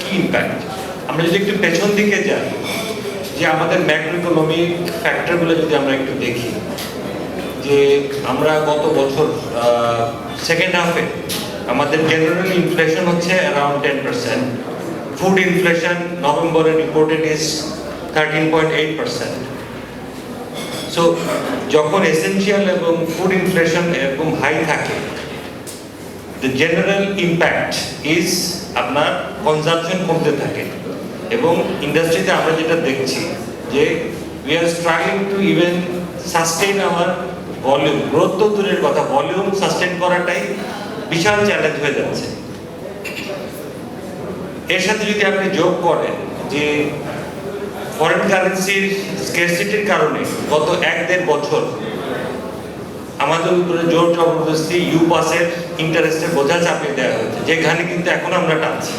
কি ইম্প্যাক্ট আমরা যদি একটু পেছন দিকে যাই, যে আমাদের ম্যাক্রো ইকোনমিক ফ্যাক্টরগুলো যদি আমরা একটু দেখি, যে আমরা গত বছর সেকেন্ড হাফে আমাদের জেনারেল ইনফ্লেশন হচ্ছে around ten percent food inflation নভেম্বরে reported is thirteen point eight percent so যখন এসেন্সিয়াল এবং ফুড ইনফ্লেশন এরকম হাই থাকে দ্য জেনারেল ইম্প্যাক্ট ইজ আপনার কনজামশন কমতে থাকে। এবং ইন্ডাস্ট্রিতে আমরা যেটা দেখছি যে we are struggling to even sustain our volume growth তো দূরের কথা ভলিউম সাস্টেইন করাটাই বিশাল চ্যালেঞ্জ হয়ে যাচ্ছে। এর সাথে যদি আপনি যোগ করেন যে ফরেন কারেন্সির স্কেরসিটির কারণে গত এক দেড় বছর আমাদের উপরে জোর জবরদস্তি ইউ পাসের ইন্টারেস্টের বোঝা চাপিয়ে দেওয়া হয়েছে, যেখানে কিন্তু এখন আমরা টানছি।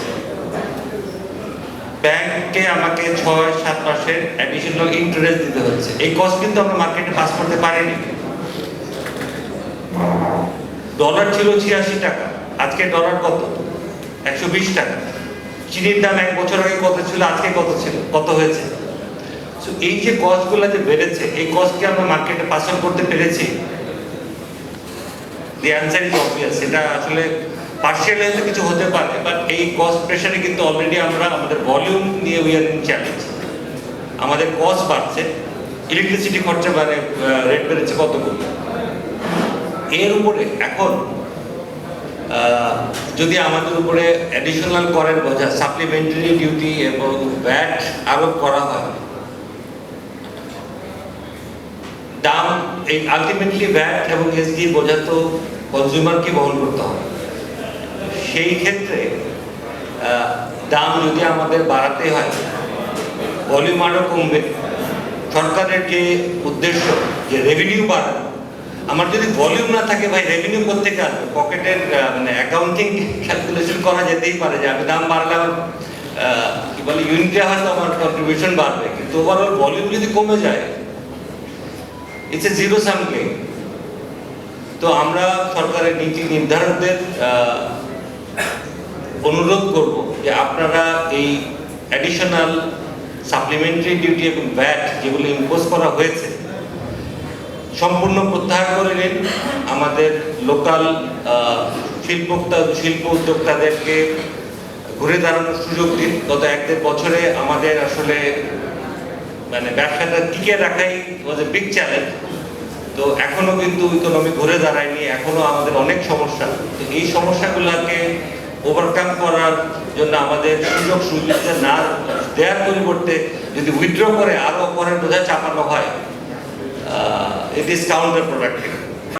ব্যাংককে আমাকে ছয়, সাত মাসের অ্যাডিশনাল ইন্টারেস্ট দিতে হচ্ছে। এই কস্ট কিন্তু আমরা মার্কেটে পাস করতে পারিনি। ডলার ছিল ছিয়াশি টাকা, আজকে ডলার কত? একশো বিশ টাকা। চিনির দাম এক বছর আগে কত ছিল? আজকে কত ছিল? কত হয়েছে? এই যে কস্টগুলো যে বেড়েছে, এই কস্টকে আমরা মার্কেটে পাস করতে পেরেছি? দি অ্যান্সার ইজ অবভিয়াস এটা আসলে পার্শিয়াল হয়তো কিছু হতে পারে বাট এই কস্ট প্রেশারে কিন্তু অলরেডি আমরা আমাদের ভলিউম নিয়ে উই আর চ্যালেঞ্জ আমাদের কস্ট বাড়ছে ইলেকট্রিসিটি খরচা মানে রেট বেড়েছে কতগুলো এর উপরে এখন যদি আমাদের উপরে অ্যাডিশনাল করের বোঝা সাপ্লিমেন্টারি ডিউটি এবং ভ্যাট আরোপ করা হয়, দাম, এই আলটিমেটলি ভ্যাট এবং এসডি বোঝা তো কনজিউমারকে বহন করতে হবে। সেই ক্ষেত্রে দাম যদি আমাদের বাড়াতে হয় ভলিউম আরও কমবে। সরকারের যে উদ্দেশ্য, যে রেভিনিউ বাড়ানো, আমার যদি ভলিউম না থাকে ভাই রেভিনিউ করতে আসবে? পকেটের মানে অ্যাকাউন্টিং ক্যালকুলেশন করা যেতেই পারে যে আমি দাম বাড়লাম কি বলে ইউনিটে হয়তো আমার কন্ট্রিবিউশন বাড়বে, কিন্তু ওভারঅল ভলিউম যদি কমে যায় ইটস এ জিরো সাম তো আমরা সরকারের নীতি নির্ধারকদের অনুরোধ করব যে আপনারা এই অ্যাডিশনাল সাপ্লিমেন্টারি ডিউটি এবং ভ্যাট যেগুলো ইম্পোজ করা হয়েছে, সম্পূর্ণ প্রত্যাহার করে নিন। আমাদের লোকাল শিল্পোক্তা, শিল্প উদ্যোক্তাদেরকে ঘুরে দাঁড়ানোর সুযোগ দিন। গত এক দেড় বছরে আমাদের আসলে মানে ব্যবসাটা টিকে রাখাই ওয়াজ এ বিগ চ্যালেঞ্জ তো এখনও কিন্তু ইকোনমি ঘুরে দাঁড়ায়নি, এখনও আমাদের অনেক সমস্যা। তো এই সমস্যাগুলোকে ওভারকাম করার জন্য আমাদের সুযোগ সুবিধা না দেওয়ার পরিবর্তে যদি উইথড্র করে আরও অপরের বোঝা চাপানো হয় ইট ইজ কাউন্টার প্রোডাক্টিভ